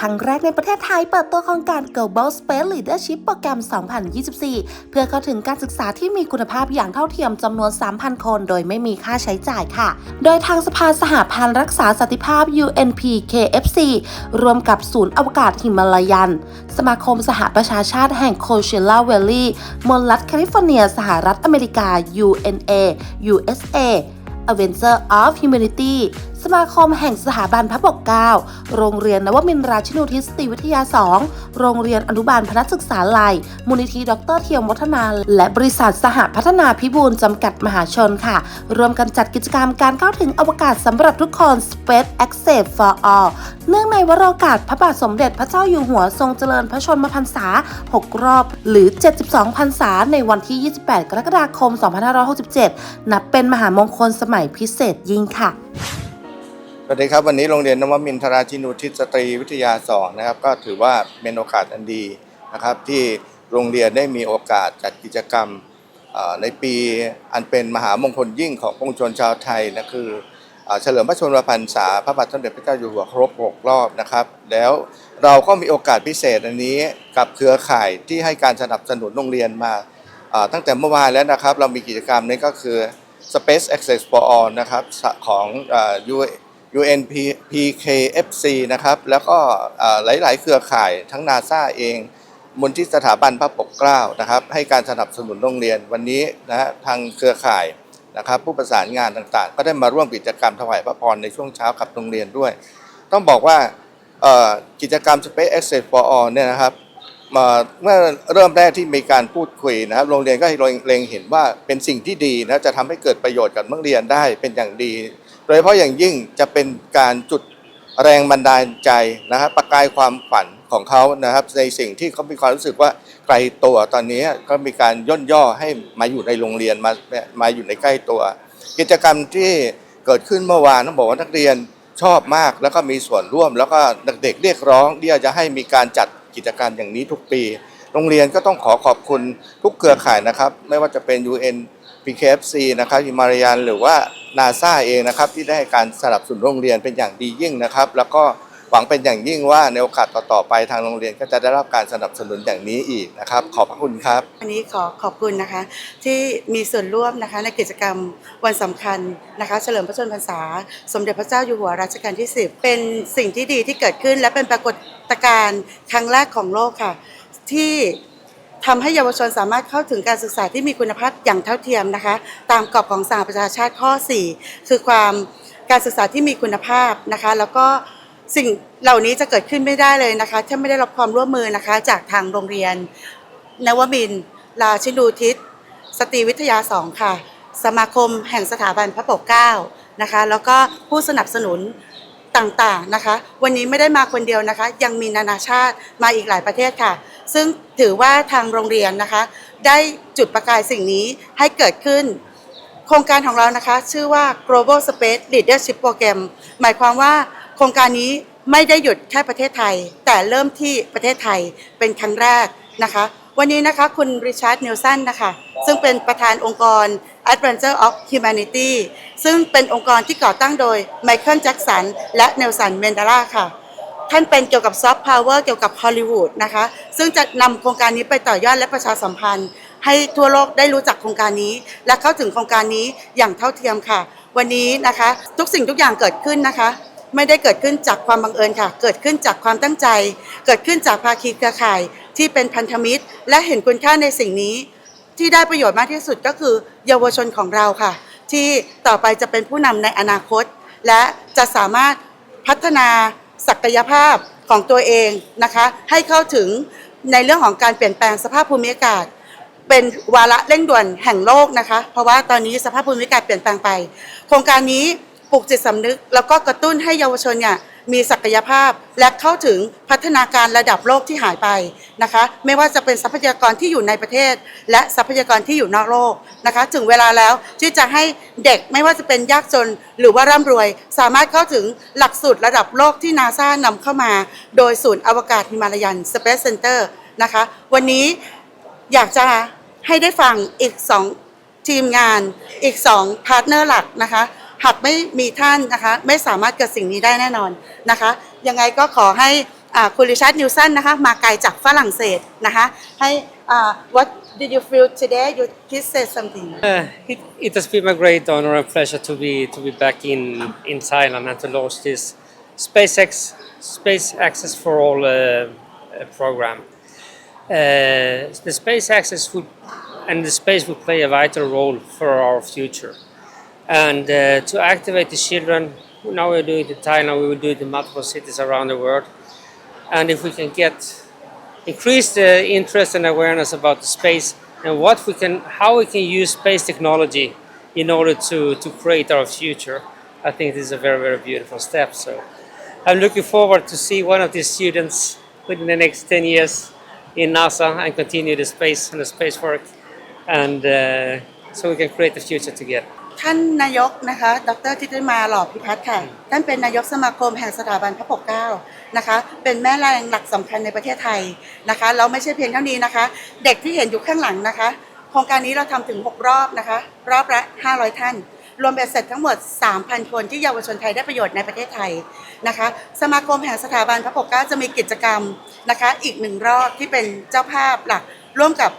ครั้งแรกในประเทศไทยเปิดตัวโครงการ Global Space Leadership โปรแกรม 2024 เพื่อเข้าถึงการศึกษาที่มีคุณภาพอย่างเท่าเทียมจำนวน 3,000 คน โดยไม่มีค่าใช้จ่ายค่ะ โดยทางสภาสหพันธ์รักษาสันติภาพ UNPKFC รวมกับศูนย์อวกาศหิมาลายัน สมาคมสหประชาชาติแห่งโคเชล่าเวลลี่มลรัฐแคลิฟอร์เนีย สหรัฐอเมริกา UNA USA Avenger of Humanity สมาคมแห่งสถาบันพระปกเกล้า โรงเรียนนวมินทราชินูทิศตรีวิทยา 2 โรงเรียนอนุบาลพนักศึกษาลัย มูลนิธิดรเทียมวัฒนา และบริษัทสหพัฒนาพิบูลจำกัดมหาชนค่ะ รวมกันจัดกิจกรรมการเข้าถึงอวกาศสำหรับทุกคน Space Access for All เนื่องในวโรกาสพระบาทสมเด็จพระเจ้าอยู่หัวทรงเจริญพระชนมพรรษา 6 รอบ หรือ 72 พรรษา ในวันที่ 28 กรกฎาคม 2567 นับเป็นมหามงคลสมัยพิเศษยิ่งค่ะ สวัสดีครับวันนี้โรงเรียนนวมินทราชินูทิศสตรีวิทยา2นะครับ ก็ถือว่าเป็นโอกาสอันดีนะครับ ที่โรงเรียนได้มีโอกาสจัดกิจกรรมในปีอันเป็นมหามงคลยิ่งของปวงชนชาวไทยนะคือเฉลิมพระชนมพรรษาพระบาทสมเด็จพระเจ้าอยู่หัวครบ 6 รอบนะครับ แล้วเราก็มีโอกาสพิเศษอันนี้กับเครือข่ายที่ให้การสนับสนุนโรงเรียนมาตั้งแต่เมื่อวานแล้วนะครับ เรามีกิจกรรมนี้ก็คือ Space Access for All นะครับของเอ่อ UNPKFC นะครับ แล้วก็หลาย ๆ เครือข่ายทั้งนาซาเองมูลที่สถาบันพระปกเกล้านะครับ ให้การสนับสนุนโรงเรียนวันนี้นะฮะทางเครือข่ายนะครับ ผู้ประสานงานต่างๆ ก็ได้มาร่วมกิจกรรมถวายพระพรในช่วงเช้ากับโรงเรียนด้วย ต้องบอกว่ากิจกรรม Space Access for All เนี่ยนะครับมาเมื่อเริ่มแรกที่มีการพูดคุยนะครับโรงเรียนก็เล็งเห็นว่าเป็นสิ่งที่ดีนะจะทำให้เกิดประโยชน์กับนักเรียนได้เป็นอย่างดี โดยเฉพาะอย่างยิ่งจะเป็นการจุดแรงบันดาลใจนะครับประกายความฝันของเขานะครับ ในสิ่งที่เขามีความรู้สึกว่าไกลตัวตอนนี้ก็มีการย่นย่อให้มาอยู่ในโรงเรียนมามาอยู่ในใกล้ตัว กิจกรรมที่เกิดขึ้นเมื่อวานต้องบอกว่านักเรียนชอบมากแล้วก็มีส่วนร่วม แล้วก็เด็กๆเรียกร้องที่จะให้มีการจัดกิจการมอย่างนี้ทุกปี โรงเรียนก็ต้องขอขอบคุณทุกเครือข่ายนะครับ ไม่ว่าจะเป็น UN PKFC นะครับฮิมาลายันหรือว่านาซาเองนะครับที่ได้การสนับสนุนโรงเรียนเป็นอย่างดียิ่งนะครับ แล้วก็หวังเป็นอย่างยิ่งว่าในโอกาสต่อๆไปทางโรงเรียนก็จะได้รับการสนับสนุนอย่างนี้อีกนะครับ ขอบพระคุณครับวันนี้ขอขอบคุณนะคะ ที่มีส่วนร่วมนะคะในกิจกรรมวันสำคัญนะคะ เฉลิมพระชนมพรรษา สมเด็จพระเจ้าอยู่หัวรัชกาลที่ 10 เป็นสิ่งที่ดีที่เกิดขึ้นและเป็นปรากฏการณ์ครั้งแรกของโลกค่ะ ที่ ทำให้เยาวชนสามารถเข้าถึงการศึกษาที่มีคุณภาพอย่างเท่าเทียมนะคะ ตามกรอบของสหประชาชาติข้อ 4 คือความการศึกษาที่มีคุณภาพนะคะ แล้วก็สิ่งเหล่านี้จะเกิดขึ้นไม่ได้เลยนะคะถ้าไม่ได้รับความร่วมมือนะคะ จากทางโรงเรียน นวมินราชินูทิศสตรีวิทยา2ค่ะ สมาคมแห่งสถาบันพระปกเกล้านะคะ แล้วก็ผู้สนับสนุนต่างๆนะคะ วันนี้ไม่ได้มาคนเดียวนะคะ ยังมีนานาชาติมาอีกหลายประเทศค่ะ ซึ่งถือว่าทางโรงเรียนนะคะ ได้จุดประกายสิ่งนี้ให้เกิดขึ้น โครงการของเรานะคะ ชื่อว่า global space leadership program หมายความว่าโครงการนี้ไม่ได้หยุดแค่ประเทศไทย แต่เริ่มที่ประเทศไทยเป็นครั้งแรกนะคะ วันนี้นะคะคุณริชาร์ดนิวสันนะคะ ซึ่งเป็นประธานองค์กร Adventure of Humanity ซึ่งเป็นองค์กรที่ก่อตั้งโดยไมเคิลแจ็กสันและเนลสันเมนเดลาค่ะ ท่านเป็นเกี่ยวกับซอฟต์พาวเวอร์เกี่ยวกับฮอลลีวูดนะคะ ซึ่งจะนำโครงการนี้ไปต่อยอดและประชาสัมพันธ์ ให้ทั่วโลกได้รู้จักโครงการนี้ และเข้าถึงโครงการนี้อย่างเท่าเทียมค่ะ วันนี้นะคะ ทุกสิ่งทุกอย่างเกิดขึ้นนะคะ ไม่ได้เกิดขึ้นจากความบังเอิญค่ะ เกิดขึ้นจากความตั้งใจ เกิดขึ้นจากภาคีเครือข่าย ที่เป็นพันธมิตร และเห็นคุณค่าในสิ่งนี้ ที่ได้ประโยชน์มากที่สุดก็คือ เยาวชนของเราค่ะ ที่ต่อไปจะเป็นผู้นำในอนาคต และจะสามารถพัฒนา ศักยภาพของตัวเองนะคะให้เข้าถึงในเรื่องของการเปลี่ยนแปลงสภาพภูมิอากาศ เป็นวาระเร่งด่วนแห่งโลกนะคะ เพราะว่าตอนนี้สภาพภูมิอากาศเปลี่ยนแปลงไป โครงการนี้ ปลุกจิตสำนึก แล้วก็กระตุ้นให้เยาวชนเนี่ยมีศักยภาพและเข้าถึงพัฒนาการระดับโลกที่หายไปนะคะ ไม่ว่าจะเป็นทรัพยากรที่อยู่ในประเทศ และทรัพยากรที่อยู่นอกโลกนะคะ ถึงเวลาแล้วที่จะให้เด็กไม่ว่าจะเป็นยากจนหรือว่าร่ำรวย สามารถเข้าถึงหลักสูตรระดับโลกที่นาซานำเข้ามา โดยศูนย์อวกาศฮิมาลายัน Space Center นะคะ วันนี้อยากจะให้ได้ฟังอีกสองทีมงานอีก 2 พาร์ทเนอร์หลักนะคะ หากไม่มีท่านนะคะ ไม่สามารถเกิดสิ่งนี้ได้แน่นอนนะคะ ยังไงก็ขอให้คุณริชาร์ดนิวสันนะคะมาไกลจากฝรั่งเศสนะคะให้ what did you feel today you please say something Uh, it, it has been a great honor and pleasure to be to be back in in Thailand and to launch this SpaceX Space Access for All uh, program. Uh, the Space Access would and the space will play a vital role for our future. And uh, to activate the children, now we're doing it in Thailand, we will do it in multiple cities around the world. And if we can get increase the interest and awareness about the space and what we can, how we can use space technology in order to, to create our future. I think this is a very, very beautiful step. So I'm looking forward to see one of these students within the next 10 years in NASA and continue the space and the space work and uh, so we can create the future together. ท่านนายกนะคะ ดรทิติมาหล่อพิพัฒน์ค่ะ ท่านเป็นนายกสมาคมแห่งสถาบันพระปกเกล้านะคะ เป็นแม่แรงหลักสำคัญในประเทศไทยนะคะแล้วไม่ใช่เพียงเท่านี้นะคะ เด็กที่เห็นอยู่ข้างหลังนะคะ โครงการนี้เราทำถึง 6 รอบนะคะ รอบละ 500 ท่าน รวมเบ็ดเสร็จทั้งหมด 3,000 คนที่เยาวชนไทยได้ประโยชน์ในประเทศไทยนะคะ สมาคมแห่งสถาบันพระปกเกล้าจะมีกิจกรรมนะคะ อีกหนึ่งรอบที่เป็นเจ้าภาพหลัก ร่วมกับ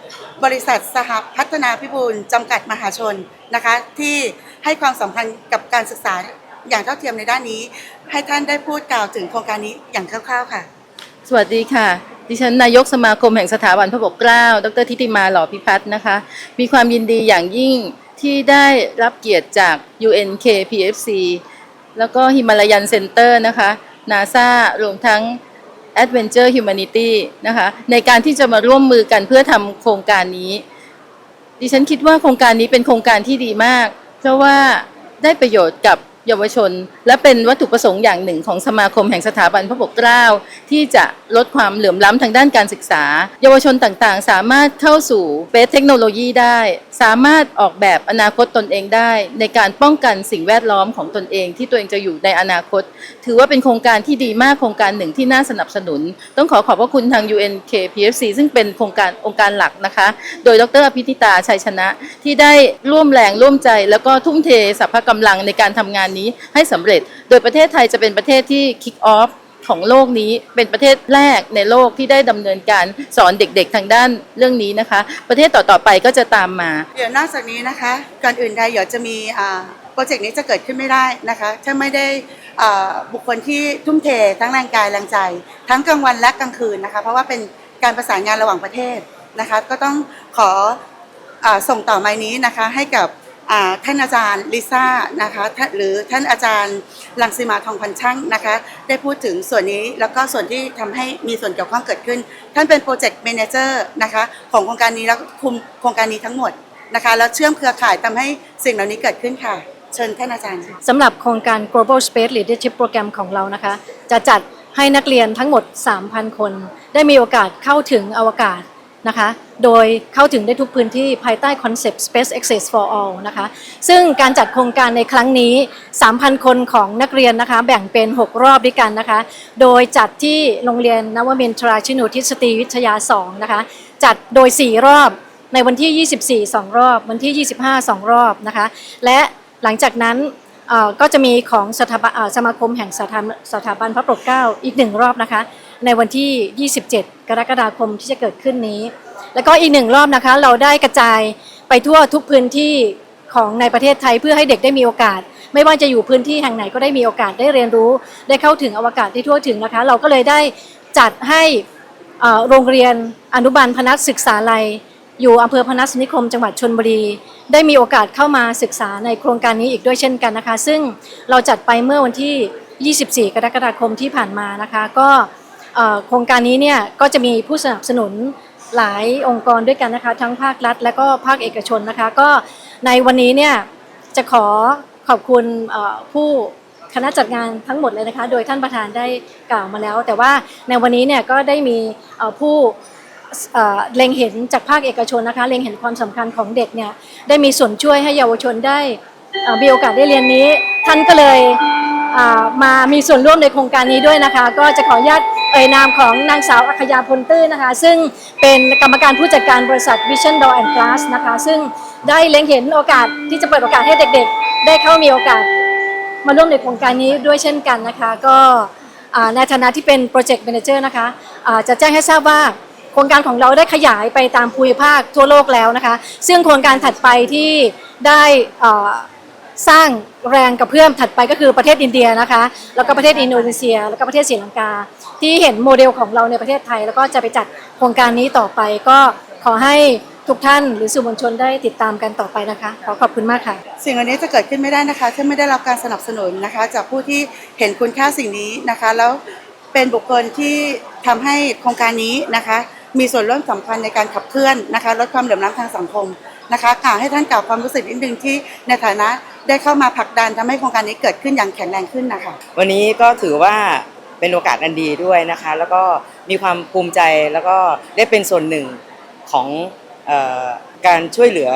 บริษัทสหพัฒนาพิบูลจำกัดมหาชนนะคะที่ให้ความสำคัญกับการศึกษาอย่างเท่าเทียมในด้านนี้ ให้ท่านได้พูดกล่าวถึงโครงการนี้อย่างคร่าวๆค่ะ สวัสดีค่ะ ดิฉันนายกสมาคมแห่งสถาบันพระปกเกล้า ดรทิติมาหล่อพิพัฒน์นะคะ มีความยินดีอย่างยิ่งที่ได้รับเกียรติจาก UNKPFC แล้วก็ Himalayan Center นะคะ NASA รวมทั้ง Adventure Humanity นะคะในการที่จะมาร่วมมือกันเพื่อทำโครงการนี้ ดิฉันคิดว่าโครงการนี้เป็นโครงการที่ดีมาก เพราะว่าได้ประโยชน์กับเยาวชน และเป็นวัตถุประสงค์อย่างหนึ่งของสมาคมแห่งสถาบันพระปกเกล้าที่จะลดความเหลื่อมล้ำทางด้านการศึกษา เยาวชนต่างๆ สามารถเข้าสู่เบสเทคโนโลยีได้ สามารถออกแบบอนาคตตนเองได้ ในการป้องกันสิ่งแวดล้อมของตนเอง ที่ตัวเองจะอยู่ในอนาคต ถือว่าเป็นโครงการที่ดีมากโครงการหนึ่งที่น่าสนับสนุน ต้องขอขอบพระคุณทาง UNKPFC ซึ่งเป็นโครงการองค์การหลักนะคะ โดยดรอภิธิตาชัยชนะ ที่ได้ร่วมแรงร่วมใจ แล้วก็ทุ่มเทสรรพกำลังในการทำงานนี้ให้สำเร็จ โดยประเทศไทยจะเป็นประเทศที่ kick off ของโลกนี้เป็นประเทศแรกในโลกที่ได้ดำเนินการสอนเด็กๆ ทางด้านเรื่องนี้นะคะ ประเทศต่อๆไปก็จะตามมา เดี๋ยวนอกจากนี้นะคะก่อนอื่นใดเดี๋ยวจะมีอ่าโปรเจกต์นี้จะเกิดขึ้นไม่ได้นะคะถ้าไม่ได้อ่าบุคคลที่ทุ่มเททั้งแรงกายแรงใจ ทั้งกลางวันและกลางคืนนะคะเพราะว่าเป็นการประสานงานระหว่างประเทศนะคะ ก็ต้องขออาส่งต่อไม้นี้นะคะให้กับ ท่านอาจารย์ลิซ่านะคะหรือท่านอาจารย์ลังสีมาทองพันช่างนะคะ ได้พูดถึงส่วนนี้แล้วก็ส่วนที่ทำให้มีส่วนเกี่ยวข้องเกิดขึ้น ท่านเป็นโปรเจกต์ a ม a เจอร์นะคะของโครงการนี้แล้วคุมโครงการนี้ทั้งหมดนะคะแล้วเชื่อมเครือข่ายทำให้สิ่งเหล่านี้เกิดขึ้นค่ะ เชิญท่านอาจารย์ค่ะสำหรับโครงการ Global Space Leadership Program ของเรานะคะ จะจัดให้นักเรียนทั้งหมด 3,000 คน ได้มีโอกาสเข้าถึงอวกาศ นะคะ โดยเข้าถึงได้ทุกพื้นที่ภายใต้คอนเซปต์ Space Access for All นะคะ ซึ่งการจัดโครงการในครั้งนี้ 3,000 คนของนักเรียนนะคะ แบ่งเป็น 6 รอบด้วยกันนะคะ โดยจัดที่โรงเรียนนวมินทราชินูทิศตีวิทยา 2 นะคะ จัดโดย 4 รอบในวันที่ 24 2 รอบ วันที่ 25 2 รอบนะคะ และหลังจากนั้นก็จะมีของสถาบันสมาคมแห่งสถาสถาบันพระปกเกล้าอีกหนึ่งรอบนะคะ ในวันที่ 27 กรกฎาคมที่จะเกิดขึ้นนี้ แล้วก็อีกหนึ่งรอบนะคะ เราได้กระจายไปทั่วทุกพื้นที่ของในประเทศไทยเพื่อให้เด็กได้มีโอกาส ไม่ว่าจะอยู่พื้นที่แห่งไหนก็ได้มีโอกาสได้เรียนรู้ ได้เข้าถึงอวกาศที่ทั่วถึงนะคะ เราก็เลยได้จัดให้โรงเรียนอนุบาลพนัสศึกษาลัย อยู่อำเภอพนัสนิคม จังหวัดชนบุรี ได้มีโอกาสเข้ามาศึกษาในโครงการนี้อีกด้วยเช่นกันนะคะ ซึ่งเราจัดไปเมื่อวันที่ 24 กรกฎาคมที่ผ่านมานะคะ ก็ โครงการนี้เนี่ยก็จะมีผู้สนับสนุนหลายองค์กรด้วยกันนะคะ ทั้งภาครัฐ และก็ภาคเอกชนนะคะ ก็ในวันนี้เนี่ยจะขอขอบคุณผู้คณะจัดงานทั้งหมดเลยนะคะ โดยท่านประธานได้กล่าวมาแล้ว แต่ว่าในวันนี้เนี่ยก็ได้มีผู้เอ่อเล็งเห็นจากภาคเอกชนนะคะ เล็งเห็นความสำคัญของเด็กเนี่ยได้มีส่วนช่วยให้เยาวชนได้มีโอกาสได้เรียนนี้ ท่านก็เลย มามีส่วนร่วมในโครงการนี้ด้วยนะคะ ก็จะขออนุญาตเอ่ยนามของนางสาวอัคยาพลตื้อนะคะ ซึ่งเป็นกรรมการผู้จัดการบริษัท Vision Door and Glass นะคะ ซึ่งได้เล็งเห็นโอกาสที่จะเปิดโอกาสให้เด็กๆ ได้เข้ามีโอกาสมาร่วมในโครงการนี้ด้วยเช่นกันนะคะ ก็ในฐานะที่เป็นโปรเจกต์ a ม a นเจอร์นะคะจะแจ้งให้ทราบว่าโครงการของเราได้ขยายไปตามภูมิภาคทั่วโลกแล้วนะคะ ซึ่งโครงการถัดไปที่ได้อ่า สร้างแรงกระเพื่อมถัดไปก็คือประเทศอินเดียนะคะ แล้วก็ประเทศอินโดนีเซีย แล้วก็ประเทศศรีลังกา ที่เห็นโมเดลของเราในประเทศไทย แล้วก็จะไปจัดโครงการนี้ต่อไป ก็ขอให้ทุกท่านหรือสื่อมวลชนได้ติดตามกันต่อไปนะคะ ขอขอบคุณมากค่ะ สิ่งเหล่านี้จะเกิดขึ้นไม่ได้นะคะถ้าไม่ได้รับการสนับสนุนนะคะ จากผู้ที่เห็นคุณค่าสิ่งนี้นะคะ แล้วเป็นบุคคลที่ทำให้โครงการนี้นะคะ มีส่วนร่วมสำคัญในการขับเคลื่อนนะคะ ลดความเหลื่อมล้ำทางสังคม นะคะกล่าวให้ท่านกล่าวความรู้สึกนิดนึงที่ในฐานะได้เข้ามาผลักดันทำให้โครงการนี้เกิดขึ้นอย่างแข็งแรงขึ้นนะคะวันนี้ก็ถือว่าเป็นโอกาสอันดีด้วยนะคะ แล้วก็มีความภูมิใจแล้วก็ได้เป็นส่วนหนึ่งของออการช่วยเหลือ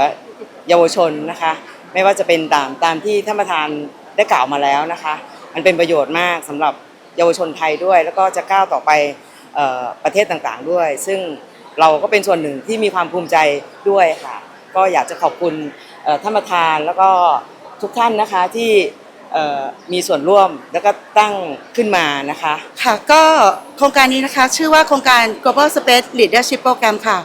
เยาวชนนะคะ ไม่ว่าจะเป็นตามตามที่ท่านประธานได้กล่าวมาแล้วนะคะ มันเป็นประโยชน์มากสำหรับเยาวชนไทยด้วย แล้วก็จะก้าวต่อไปประเทศต่างๆด้วย ซึ่งเราก็เป็นส่วนหนึ่งที่มีความภูมิใจด้วยค่ะ ก็อยากจะขอบคุณท่านประธานแล้วก็ทุกท่านนะคะที่มีส่วนร่วมแล้วก็ตั้งขึ้นมานะคะ ค่ะก็โครงการนี้นะคะชื่อว่าโครงการ Global Space Leadership Program ค่ะ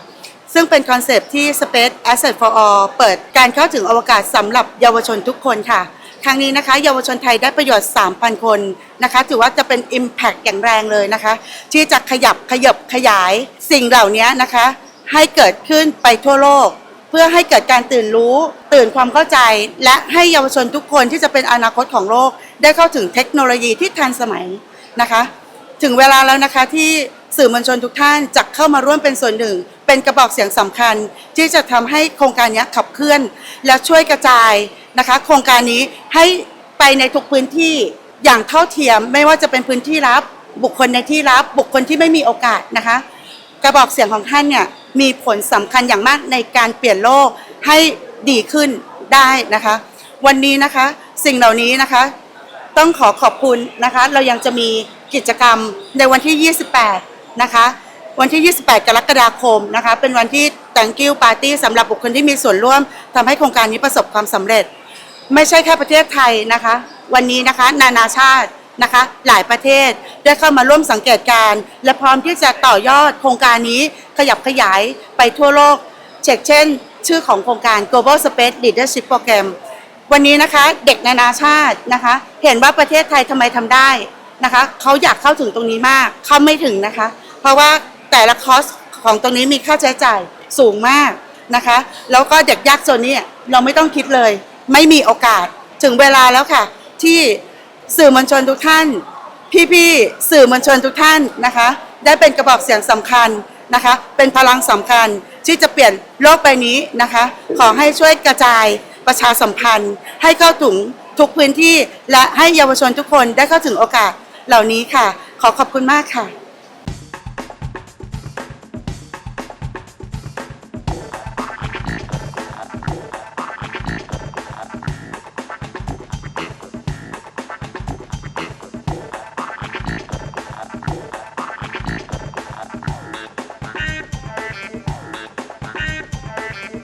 ซึ่งเป็นคอนเซปที่ Space Asset for All เปิดการเข้าถึงอวกาศสำหรับเยาวชนทุกคนค่ะครั้งนี้นะคะเยาวชนไทยได้ประโยชน์ 3,000 คนนะคะถือว่าจะเป็น Impact อย่างแรงเลยนะคะ ที่จะขยับขยับขยายสิ่งเหล่านี้นะคะ ให้เกิดขึ้นไปทั่วโลก เพื่อให้เกิดการตื่นรู้ ตื่นความเข้าใจ และให้เยาวชนทุกคนที่จะเป็นอนาคตของโลก ได้เข้าถึงเทคโนโลยีที่ทันสมัยนะคะ ถึงเวลาแล้วนะคะที่สื่อมวลชนทุกท่านจะเข้ามาร่วมเป็นส่วนหนึ่ง เป็นกระบอกเสียงสำคัญ ที่จะทำให้โครงการนี้ขับเคลื่อน และช่วยกระจายนะคะ โครงการนี้ให้ไปในทุกพื้นที่อย่างเท่าเทียม ไม่ว่าจะเป็นพื้นที่รับ บุคคลในที่รับ บุคคลที่ไม่มีโอกาสนะคะ กระบอกเสียงของท่านเนี่ยมีผลสำคัญอย่างมากในการเปลี่ยนโลกให้ดีขึ้นได้นะคะ วันนี้นะคะสิ่งเหล่านี้นะคะ ต้องขอขอบคุณนะคะ เรายังจะมีกิจกรรมในวันที่ 28 นะคะ วันที่ 28 กรกฎาคมนะคะ เป็นวันที่ thank you party สำหรับบุคคลที่มีส่วนร่วมทำให้โครงการนี้ประสบความสำเร็จ ไม่ใช่แค่ประเทศไทยนะคะ วันนี้นะคะ นานาชาติ นะคะ หลายประเทศได้เข้ามาร่วมสังเกตการณ์และพร้อมที่จะต่อยอดโครงการนี้ขยับขยายไปทั่วโลกเช่นเช่น ชื่อของโครงการ Global Space Leadership Program วันนี้นะคะเด็กนานาชาตินะคะ เห็นว่าประเทศไทยทำไมทำได้นะคะเขาอยากเข้าถึงตรงนี้มากเข้าไม่ถึงนะคะ เพราะว่าแต่ละคอสของตรงนี้มีค่าใช้จ่ายสูงมากนะคะ แล้วก็เด็กยากจนนี่เราไม่ต้องคิดเลย ไม่มีโอกาสถึงเวลาแล้วค่ะ ที่ สื่อมวลชนทุกท่าน พี่ๆสื่อมวลชนทุกท่านนะคะ ได้เป็นกระบอกเสียงสำคัญนะคะ เป็นพลังสำคัญที่จะเปลี่ยนโลกใบนี้นะคะ ขอให้ช่วยกระจายประชาสัมพันธ์ ให้เข้าถึงทุกพื้นที่ และให้เยาวชนทุกคนได้เข้าถึงโอกาสเหล่านี้ค่ะ ขอขอบคุณมากค่ะ